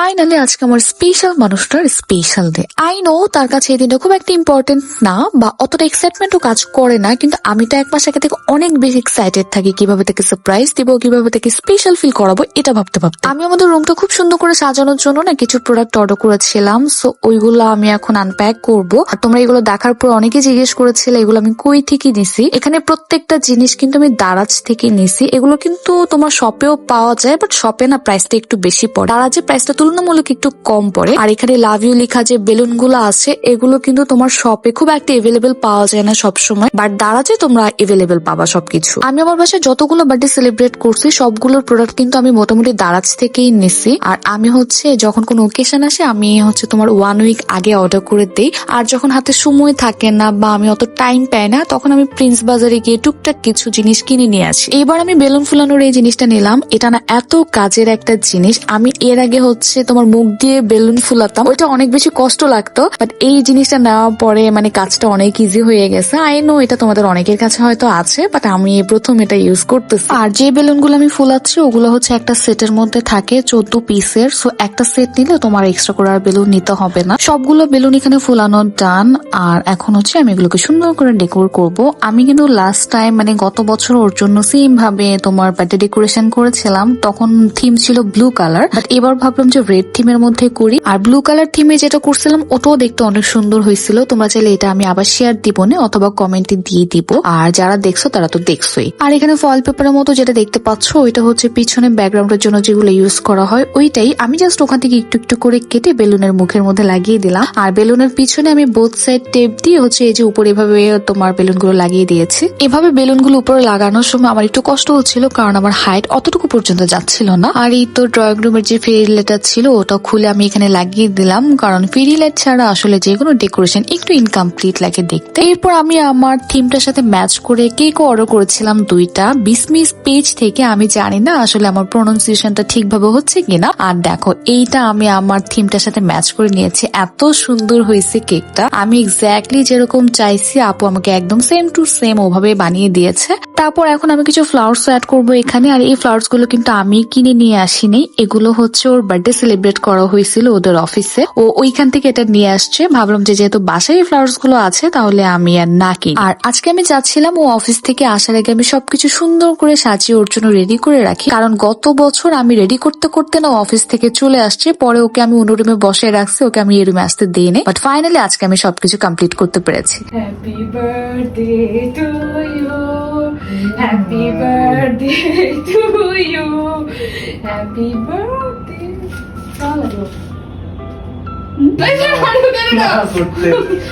Finally আজকে আমার special মানুষটার স্পেশাল ডে আই নো তার কাছে এই দিনটা খুব একটা ইম্পর্টেন্ট না, বা অতটা এক্সাইটমেন্টও কাজ করে না, কিন্তু আমি তো এক মাস আগে থেকে অনেক বেশি এক্সাইটেড থাকি, কীভাবে তাকে সারপ্রাইজ দিব, কীভাবে তাকে স্পেশাল ফিল করাবো, এটা ভাবতে ভাবতে। আমি আমাদের রুমটা খুব সুন্দর করে সাজানোর জন্য না কিছু প্রোডাক্ট অর্ডার করেছিলাম সো ওইগুলো আমি এখন আনপ্যাক করব। আর তোমরা এগুলো দেখার পর অনেকে জিজ্ঞেস করেছিলে, এগুলো আমি কই থেকে নিছি? এখানে প্রত্যেকটা জিনিস কিন্তু আমি দারাজ থেকে নিছি। এগুলো কিন্তু তোমার শপেও পাওয়া যায় বাট শপে না প্রাইসটা একটু বেশি পড়ে। দারাজের প্রাইসটা তুলনামূলক একটু কম পড়ে। আর এখানে লাভ ইউ লেখা যে বেলুনগুলো আছে, এগুলো কিন্তু তোমার শপে খুব একটা এভেলেবেল পাওয়া যায় না সবসময়। বাট দারাজে তোমরা এভেলেবেল পাবা সবকিছু। আমি আমার বাসায় যতগুলো বার্থডে সেলিব্রেট করছি, সবগুলোর প্রোডাক্ট কিন্তু আমি মোটামুটি দারাজ থেকেই নিছি। আর আমি হচ্ছে, যখন কোনো ওকেশন আসে, আমি হচ্ছে তোমার ওয়ান উইক আগে অর্ডার করে দিই। আর যখন হাতে সময় থাকে না বা আমি অত টাইম পাই না, তখন আমি প্রিন্স বাজারে গিয়ে টুকটাক কিছু জিনিস কিনে নিয়ে আসি। এবার আমি বেলুন ফুলানোর এই জিনিসটা নিলাম। এটা না এত কাজের একটা জিনিস। আমি এর আগে হচ্ছে তোমার মুখ দিয়ে বেলুন ফুলাতাম। ওইটা অনেক বেশি কষ্ট লাগতো বাট এই জিনিসটা নেওয়ার পরে মানে কাজটা অনেক ইজি হয়ে গেছে। আই নো এটা তোমাদের অনেকের কাছে হয়তো আছে বাট আমি প্রথম এটা ইউজ করতেছি। আর যে বেলুনগুলো আমি ফুলাচ্ছি, ওগুলো হচ্ছে একটা সেটের মধ্যে থাকে চোদ্দ পিসের সো একটা সেট নিলে তোমার এক্সট্রা করে আর বেলুন নিতে হবে না। সবগুলো বেলুন এখানে ফুলানো ডান আর এখন হচ্ছে আমি এগুলোকে সুন্দর করে ডেকোর করব। আমি কিন্তু লাস্ট টাইম মানে গত বছর ওর জন্য সেম ভাবে তোমার বার্থডে ডেকোরেশন করেছিলাম, তখন থিম ছিল ব্লু কালার বাট এবার ভাবলাম যে রেড থিমের মধ্যে করি। আর ব্লু কালার থিমে যেটা করছিলাম, ওটাও দেখতে অনেক সুন্দর হয়েছিল। তোমরা চাইলে এটা আমি আবার শেয়ার দিব না, অথবা কমেন্টে দিয়ে দিব। আর যারা দেখছ, তারা তো দেখছোই। আর এখানে ফয়েল পেপারের মতো যেটা দেখতে পাচ্ছ, ওইটা হচ্ছে পিছনে ব্যাকগ্রাউন্ডের জন্য যেগুলো ইউজ করা হয়, ওইটাই আমি জাস্ট ওখান থেকে একটু একটু করে কেটে বেলুনের মুখের মধ্যে লাগিয়ে দিলাম। আর বেলুনের পিছনে আমি বোথ সাইড টেপ দিয়ে হচ্ছে এই যে উপরে এভাবে তোমার বেলুনগুলো লাগিয়ে দিয়েছি। এভাবে বেলুনগুলো উপরে লাগানোর সময় আমার একটু কষ্ট হচ্ছিল, কারণ আমার হাইট অতটুকু পর্যন্ত যাচ্ছিল না। আর এই তো ড্রয়িং রুমের যে ফেরি লাইটটা ছিল, ওটা খুলে আমি এখানে লাগিয়ে দিলাম, কারণ ফেরি লাইট ছাড়া আসলে যে কোনো ডেকোরেশন একটু ইনকমপ্লিট লাগে দেখতে। এরপর আমি আমার থিমটার সাথে ম্যাচ করে কেকও অর্ডার করেছিলাম দুইটা। বিসমিস পেজ থেকে আমি জানি না আসলে আমার প্রোনাউন্সিয়েশনটা ঠিকভাবে হচ্ছে কিনা। আর দেখো, এইটা আমি আমার থিমটার সাথে ম্যাচ করে নিয়েছি। এত সুন্দর হয়েছে কেকটা আমি এক্স্যাক্টলি যেরকম চাইছি, আপু আমাকে একদম সেম টু সেম ওভাবে বানিয়ে দিয়েছে। তারপর এখন আমি কিছু ফ্লাওয়ার্স অ্যাড করব এখানে। আর এই ফ্লাওয়ার্সগুলো কিন্তু আমি কিনে নিয়ে আসিনি। এগুলো হচ্ছে ওর বার্থডে সেলিব্রেট করা হয়েছিল ওদের অফিসে ও ওইখান থেকে এটা নিয়ে আসছে ভাবলাম যে যেহেতু বাসায় ফ্লাওয়ার্সগুলো আছে, তাহলে আমি আর না আর আজকে আমি যাচ্ছিলাম ও অফিস থেকে আসার আগে আমি সবকিছু সুন্দর করে সাজিয়ে ওর জন্য রেডি করে রাখি কারণ গত বছর আমি রেডি করতে করতে না অফিস থেকে চলে আসছে পরে ওকে আমি অন্য রুমে বসে রাখছি, ওকে আমি এই রুমে আসতে দিই বাট ফাইনালি আজকে আমি সবকিছু কমপ্লিট করতে পেরেছি. Happy birthday to you. Happy birthday. ভালো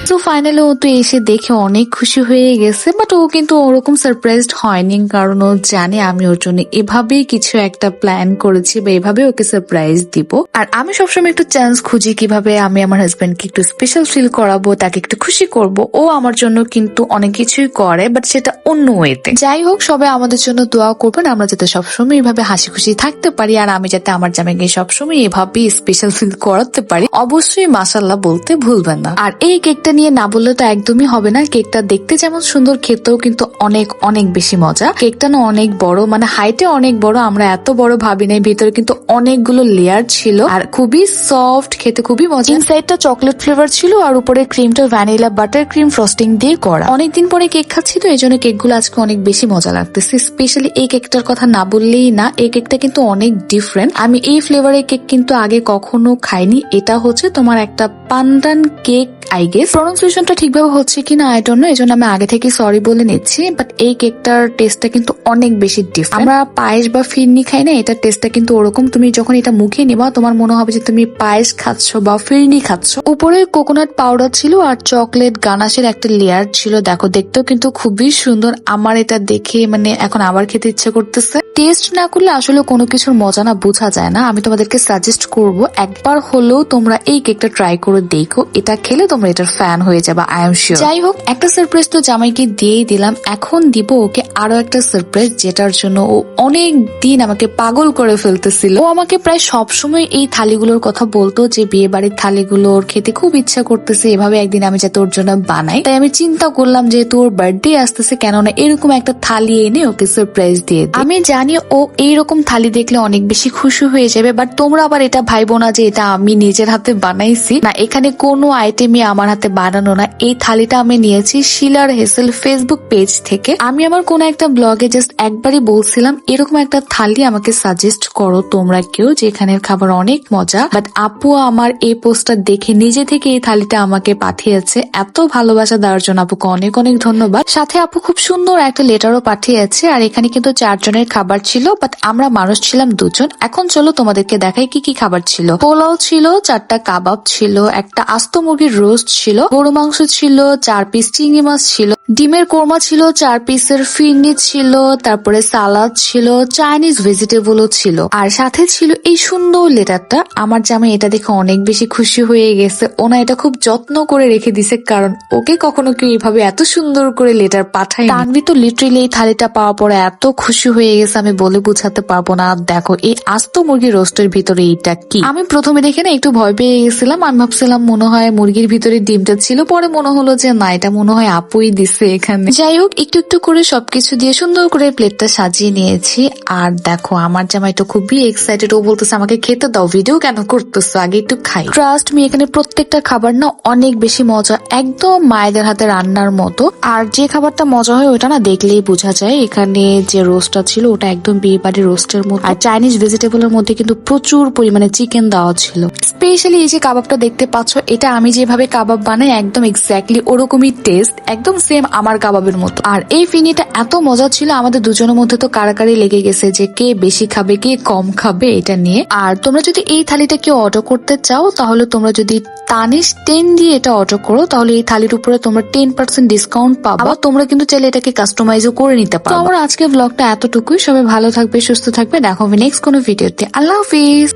তো ফাইনালি ও তো এসে দেখে অনেক খুশি হয়ে গেছে বাট ও কিন্তু ওরকম সারপ্রাইজড হয়নি, কারণ ও জানে আমি ওর জন্য এভাবেই কিছু একটা প্ল্যান করেছি বা এভাবে ওকে সারপ্রাইজ দিব। আর আমি সবসময় একটু চান্স খুঁজি কীভাবে আমি আমার হাজবেন্ডকে একটু স্পেশাল ফিল করাবো, তাকে একটু খুশি করব, ও আমার জন্য কিন্তু অনেক কিছুই করে বাট সেটা অন্য ওয়েতে যাই হোক, সবাই আমাদের জন্য দোয়া করবেন, আমরা যাতে সবসময় এভাবে হাসি খুশি থাকতে পারি, আর আমি যাতে আমার জামাইকে সবসময় এভাবে স্পেশাল ফিল করাতে পারি, অবশ্যই মাসাল্লাহ বলতে ভুলবেন না। আর এই কেকটা নিয়ে না বললে তো একদমই হবে না। কেকটা দেখতে যেমন সুন্দর খেতেও কিন্তু অনেক অনেক বেশি মজা। কেকটা না অনেক বড় মানে হাইটে অনেক বড় আমরা এত বড় ভাবি নাই ভিতরে কিন্তু অনেকগুলো লেয়ার ছিল আর খুবই সফট খেতে খুবই মজা। ইনসাইডটা চকলেট ফ্লেভার ছিল আর উপরে ক্রিমটা ভ্যানিলা বাটার ক্রিম ফ্রস্টিং দিয়ে করা। অনেকদিন পরে কেক খাচ্ছি তো এই জন্য কেকগুলো আজকে অনেক বেশি মজা লাগতেছে। স্পেশালি এই কেকটার কথা না বললেই না এই কেকটা কিন্তু অনেক ডিফারেন্ট আমি এই ফ্লেভারের কেক কিন্তু আগে কখনো খাইনি এটা হচ্ছে তোমার একটা পান্ডান কেক আই গেস প্রনাউন্সিয়েশনটা ঠিকভাবে হচ্ছে কিনা আই ডোন্ট নো এই জন্য আমি আগে থেকে সরি বলে নিচ্ছি বাট এই কেকটার টেস্টটা কিন্তু অনেক বেশি ডিফারেন্ট আমরা পায়েস বা ফিরনি খাই না এটার টেস্টটা কিন্তু ওরকম, তুমি যখন এটা মুখে নিবা, তোমার মনে হবে যে তুমি পায়েস খাচ্ছ বা ফিরনি খাচ্ছ। উপরে কোকোনাট পাউডার ছিল আর চকলেট গানাশের একটা লেয়ার ছিল, দেখো দেখতেও কিন্তু খুবই সুন্দর, আমার এটা দেখে মানে এখন আবার খেতে ইচ্ছে করতেছে। টেস্ট না করলে আসলে কোনো কিছুর মজা না, বোঝা যায় না, আমি তোমাদেরকে সাজেস্ট করব, একবার হলেও তোমরা এই কেকটা ট্রাই করে দেখো, এটা খেলে তোমরা এটার ফ্যান হয়ে যাবে আই এম শিওর যাই হোক, একটা সারপ্রাইজ তো জামাইকে দিয়েই দিলাম। এখন দিব ওকে আরও একটা সারপ্রাইজ যেটার জন্য ও অনেক দিন আমাকে পাগল করে ফেলতেছিল। ও আমাকে প্রায় সবসময় এই থালিগুলোর কথা বলতো, যে বিয়ে বাড়ির থালিগুলো ওর খেতে খুব ইচ্ছা করতেছে, এভাবে একদিন আমি যাতে ওর জন্য বানাই। তাই আমি চিন্তা করলাম যে তোর বার্থডে আসতেছে, কেননা এরকম একটা থালি এনে ওকে সারপ্রাইজ দিয়ে আমি জানি ও এইরকম থালি দেখলে অনেক বেশি খুশি হয়ে যাবে বাট তোমরা আবার এটা ভাইবো না যে এটা আমি নিজের হাতে বানাইছি। না, এখানে কোনো আইটেমই আমার হাতে বানানো না, এই থালিটা আমি নিয়েছি শিলার হেসেল ফেসবুক পেজ থেকে। আমি আমার কোন একটা ব্লগে জাস্ট একবারই বলছিলাম, এরকম একটা থালি আমাকে সাজেস্ট করো তোমরা কেউ, যেখানের খাবার অনেক মজা। বাট আপু আমার এই পোস্টটা দেখে নিজে থেকে এই থালিটা আমাকে পাঠিয়েছে। এত ভালোবাসা দেওয়ার জন্য আপুকে অনেক অনেক ধন্যবাদ। সাথে আপু খুব সুন্দর একটা লেটারও পাঠিয়েছে, আর এখানে কিন্তু চারজনের খাবার ছিল বাট আমরা মানুষ ছিলাম দুজন। এখন চলো তোমাদেরকে দেখাই কি কি খাবার ছিল। পোলাও ছিল, চারটা কাবাব ছিল, একটা আস্ত মুরগির রোস্ট ছিল গরু মাংস ছিল, চার পিস চিংড়ি মাছ ছিল, ডিমের কোরমা ছিল, চার পিসের ফিরনি ছিল, তারপরে সালাদ ছিল চাইনিজ ভেজিটেবলও ছিল। আর সাথে ছিল এই সুন্দর লেটারটা। আমার জামাই এটা দেখে অনেক বেশি খুশি হয়ে গেছে। ওনা এটা খুব যত্ন করে রেখে দিছে, কারণ ওকে কখনো কেউ এভাবে এত সুন্দর করে লেটার পাঠায় তানভি তো লিটারেলি এই থালিটা পাওয়ার পরে এত খুশি হয়ে গেছে, আমি বলে বুঝাতে পারব না। দেখো, এই আস্ত মুরগির রোস্টের ভিতরে এইটা কি? আমি প্রথমে দেখে না একটু ভয় পেয়ে গেছিলাম। আমি ভাবছিলাম মনে হয় মুরগির ভিতরে ডিমটা ছিল, পরে মনে হলো যে না, এটা মনে হয় আপুই দিছে এখানে। যাই হোক, একটু একটু করে সবকিছু দিয়ে সুন্দর করে প্লেটটা সাজিয়ে নিয়েছি। আর দেখো, আমার জামাই তো খুবই এক্সাইটেড ও বলতেছে, আমাকে খেতে দাও ভিডিও কেন করতেছো? আগে একটু খাই। ট্রাস্ট মি এখানে প্রত্যেকটা খাবার না অনেক বেশি মজা, একদম মায়েদের হাতে রান্নার মতো। আর যে খাবারটা মজা হয়, ওটা না দেখলেই বোঝা যায়। এখানে যে রোস্টটা ছিল, ওটা একদম বিয়ে বাড়ির রোস্টের মতো। আর চাইনিজ ভেজিটেবলের মধ্যে কিন্তু প্রচুর পরিমাণে চিকেন দেওয়া ছিল। স্পেশালি এই যে কাবাবটা দেখতে পাচ্ছ, এটা আমি যেভাবে কাবাব বানাই একদম এক্স্যাক্টলি ওরকমই টেস্ট একদম সেম আমার কাবাবের মতো। আর এই ফিনিটা এত মজা ছিল, আমাদের দুজনের মধ্যে তো কারাকারি লেগে গেছে যে কে বেশি খাবে, কে কম খাবে এটা নিয়ে। আর তোমরা যদি এই থালিটা কেউ অর্ডার করতে চাও, তাহলে তোমরা যদি তানিশ টেন দিয়ে এটা অর্ডার করো, তাহলে এই থালির উপরে তোমরা টেন পার্সেন্ট ডিসকাউন্ট পাবো। তোমরা কিন্তু চাইলে এটাকে কাস্টমাইজও করে নিতে পারো। আমার আজকে ব্লগটা এতটুকুই। সবাই ভালো থাকবে, সুস্থ থাকবে। দেখো নেক্সট কোনো ভিডিওতে আল্লাহ হাফিজ!